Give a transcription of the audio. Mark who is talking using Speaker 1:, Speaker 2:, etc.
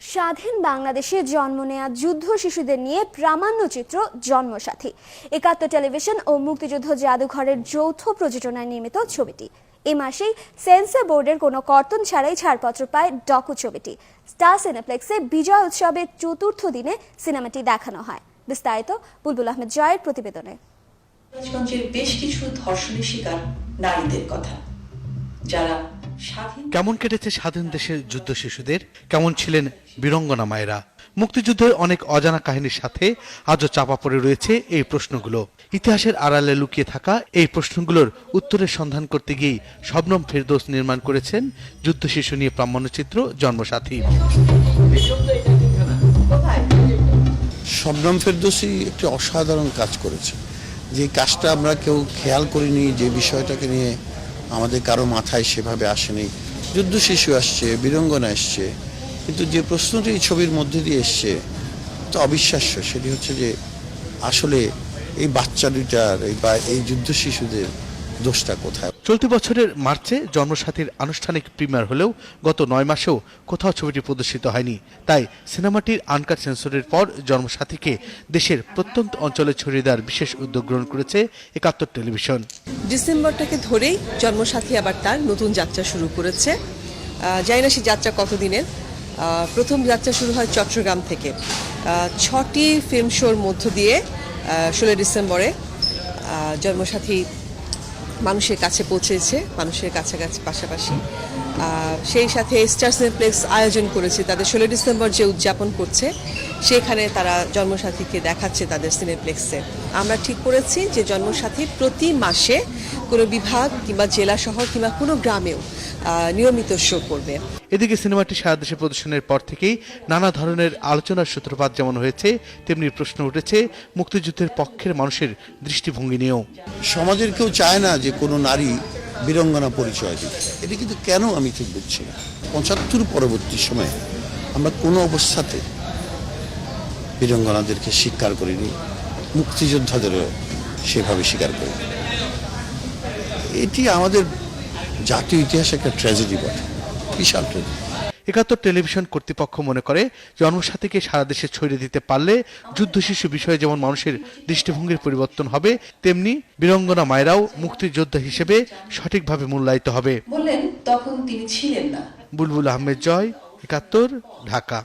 Speaker 1: স্বাধীন বাংলাদেশে জন্ম নেয়া যুদ্ধ শিশুদের নিয়ে প্রামাণ্যচিত্র জন্মসাথী। একাত্তর টেলিভিশন ও মুক্তিযুদ্ধ জাদুঘরের যৌথ প্রযোজনায় নির্মিত ছবিটি। এ মাসেই সেন্সর বোর্ডের কোনো কর্তন ছাড়াই ছাড়পত্র পায় ডকু ছবিটি। স্টার সিনেপ্লেক্সে বিজয় উৎসবের চতুর্থ দিনে সিনেমাটি দেখানো হয়। বিস্তারিত বুলবুল আহমেদ জয়ের প্রতিবেদনে।
Speaker 2: বেশ কিছু ধর্ষণের শিকার নারীদের কথা। যারা
Speaker 3: কেমন কেটেছে স্বাধীন দেশের যুদ্ধ শিশুদের? কেমন ছিলেন বীরঙ্গনা মায়েরা? মুক্তিযুদ্ধের অনেক অজানা কাহিনীর সাথে আজও চাপা পড়ে রয়েছে এই প্রশ্নগুলো। ইতিহাসের আড়ালে লুকিয়ে থাকা এই প্রশ্নগুলোর উত্তরের সন্ধান করতে গিয়েই শবনম ফেরদৌস নির্মাণ করেছেন যুদ্ধ শিশু নিয়ে প্রামাণ্যচিত্র জন্মসাথী।
Speaker 4: শবনম ফেরদৌসি একটি অসাধারণ কাজ করেছে। যে কাজটা আমরা কেউ খেয়াল করিনি যে বিষয়টাকে নিয়ে আমাদের কারও মাথায় সেভাবে আসেনি। যুদ্ধ শিশু আসছে, বীরঙ্গনা আসছে কিন্তু যে প্রশ্নটি এই ছবির মধ্যে দিয়ে এসছে, তো অবিশ্বাস্য। সেটি হচ্ছে যে আসলে এই বাচ্চা দুইটার এই বা এই যুদ্ধ শিশুদের দোষটা কোথায়?
Speaker 3: চলতি বছরের মার্চে জন্মসাথীর আনুষ্ঠানিক প্রিমিয়ার হলেও গত নয় মাসেও কোথাও ছবিটি প্রদর্শিত হয়নি। তাই সিনেমাটির আনকাট সেন্সরের পর জন্মসাথীকে দেশের প্রত্যন্ত অঞ্চলে ছড়িয়ে দেওয়ার বিশেষ উদ্যোগ গ্রহণ করেছে একাত্তর টেলিভিশন।
Speaker 5: ডিসেম্বরটাকে ধরেই জন্মসাথী আবার তার নতুন যাত্রা শুরু করেছে। জানি না সেই যাত্রা কতদিনের। প্রথম যাত্রা শুরু হয় চট্টগ্রাম থেকে। ছটি ফিল্ম শোর মধ্য দিয়ে ষোলোই ডিসেম্বরে জন্মসাথী মানুষের কাছে পৌঁছেছে, মানুষের কাছাকাছি পাশাপাশি। সেই সাথে স্টার সিনেপ্লেক্স আয়োজন করেছে, তাদের ষোলো ডিসেম্বর যে উদযাপন করছে, সেখানে তারা জন্মসাথীকে দেখাচ্ছে তাদের সিনেপ্লেক্সে আমরা ঠিক করেছি যে জন্মসাথী প্রতি মাসে কোনো বিভাগ কিংবা জেলা শহর কিংবা কোনো গ্রামেও নিয়মিত শো করবে।
Speaker 3: এদিকে সিনেমাটি সারা দেশে প্রদর্শনের পর থেকেই নানা ধরনের আলোচনার সূত্রপাত যেমন হয়েছে তেমনি প্রশ্ন উঠেছে মুক্তিযুদ্ধের পক্ষের মানুষের দৃষ্টিভঙ্গি নিয়েও।
Speaker 4: সমাজের কেউ চায় না যে কোনো নারী বীরঙ্গনা পরিচয় দিতে এটা কিন্তু কেন আমি ঠিক বুঝছি না। পঁচাত্তর পরবর্তী সময়ে আমরা কোনো অবস্থাতে বীরঙ্গনাদেরকে স্বীকার করিনি মুক্তিযোদ্ধাদেরও সেভাবে স্বীকার করিনি। এটি আমাদের জাতীয় ইতিহাসে একটা ট্র্যাজেডি বটে। বিশাল ট্র্যাজেডি
Speaker 3: একাত্তর টেলিভিশন কর্তৃপক্ষ মনে করে জন্মসাথীকে সারা দেশে ছড়িয়ে দিতে পারলে যুদ্ধ শিশু বিষয়ে যেমন মানুষের দৃষ্টিভঙ্গির পরিবর্তন হবে তেমনি বীরঙ্গনা মায়েরাও মুক্তিযোদ্ধা হিসেবে সঠিকভাবে মূল্যায়িত হবে।
Speaker 2: বললেন তখন তিনি ছিলেন না।
Speaker 3: বুলবুল আহমেদ জয় একাত্তর ঢাকা।